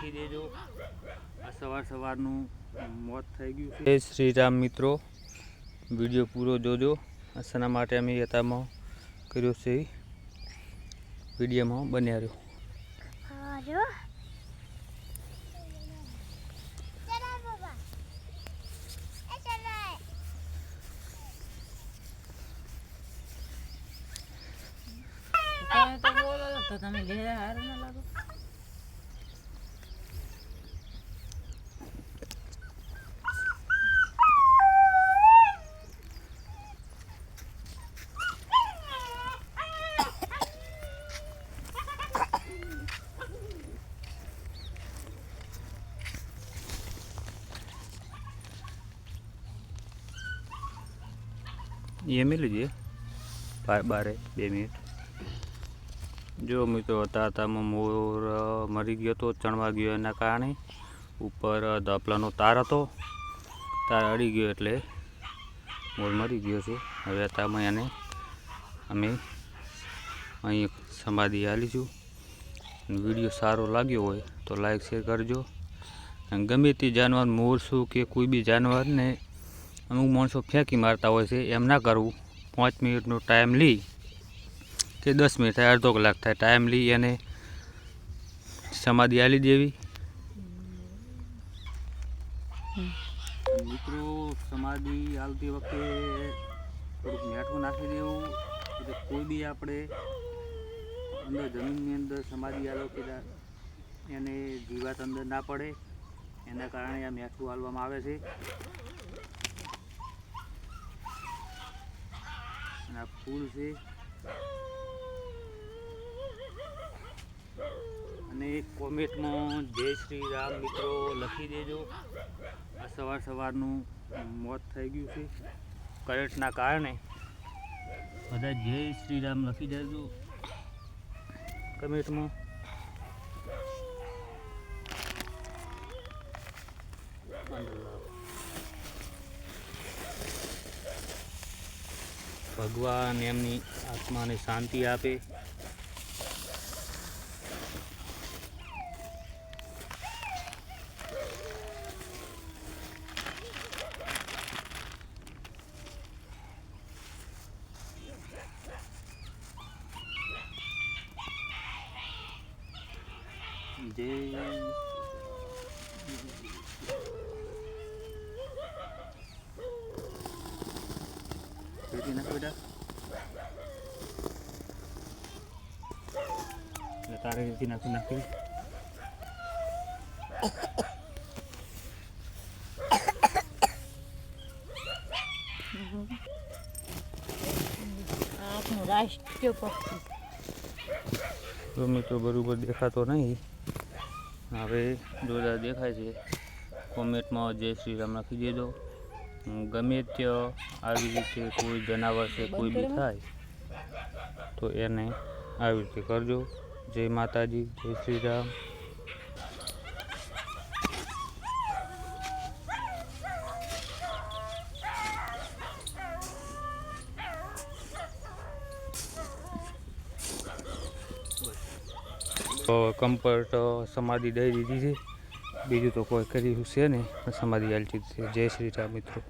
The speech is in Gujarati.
લખી દેજો. આ સવાર સવારનું મોત થઈ ગયું છે. જય શ્રી રામ મિત્રો. વીડિયો પૂરો જોજો. આ શેના માટે અમે યથામાં કર્યો છે. વિડીયોમાં બન્યા રહ્યો હા જો ચલા બાબા એ ચલા તમે તો બોલો તો તમે ઘેરા હારું ના લાગો. એ મેલી લઈએ બાર, બારે, બે મિનિટ. જો મિત્રો હતા હતામાં મોર મરી ગયો હતો ચણવા ગયો એના કારણે ઉપર ધાપલાનો તાર હતો. તાર અડી ગયો એટલે મોર મરી ગયો છે. હવે હતામાં એને, અમે અહીં સમાધિ આલીશું વીડિયો સારો લાગ્યો હોય તો લાઈક, શેર કરજો. ગમે તે જાનવર, મોર, શું કે કોઈ બી જાનવરને અમુક માણસો ફેંકી મારતા હોય છે, એમ ના કરવું. પાંચ મિનિટનો ટાઈમ લઈ કે દસ મિનિટ થાય, અડધો કલાક થાય, ટાઈમ લઈ અને સમાધિ આલી દેવી. મિત્રો, સમાધિ આલતી વખતે થોડુંક મીઠું નાખી દેવું. એટલે કોઈ બી આપણે અંદર જમીનની અંદર સમાધિ આલો કે એને જીવાત અંદર ના પડે. એના કારણે આ મીઠું આલવામાં આવે છે. આ ફૂલ છે. અને કોમેન્ટમાં જય શ્રી રામ મિત્રો લખી દેજો. આ સવાર સવારનું મોત થઈ ગયું છે. કરંટના કારણે. બધા જય શ્રી રામ લખી દેજો કમેન્ટમાં. ભગવાન એમની આત્માને શાંતિ આપે. જય રેતી નાખ બેટા એટલે રીતે નાખી નાખી આપણું રાષ્ટ્રીય પક્ષી તો મિત્રો બરાબર દેખાતો નહીં. હવે જોરદાર દેખાય છે કોમેન્ટમાં જય શ્રી રામ લખી દેજો. ગમે ત્યાં આવી રીતે કોઈ જનાવર છે કોઈ બી થાય તો એને આવી રીતે કરજો. જય માતાજી જય શ્રી રામ કમ્ફર્ટ સમાધિ દઈ દીધી છે. બીજું તો કોઈ કર્યું છે ને સમાધિ આલતી છે. જય શ્રી રામ મિત્રો.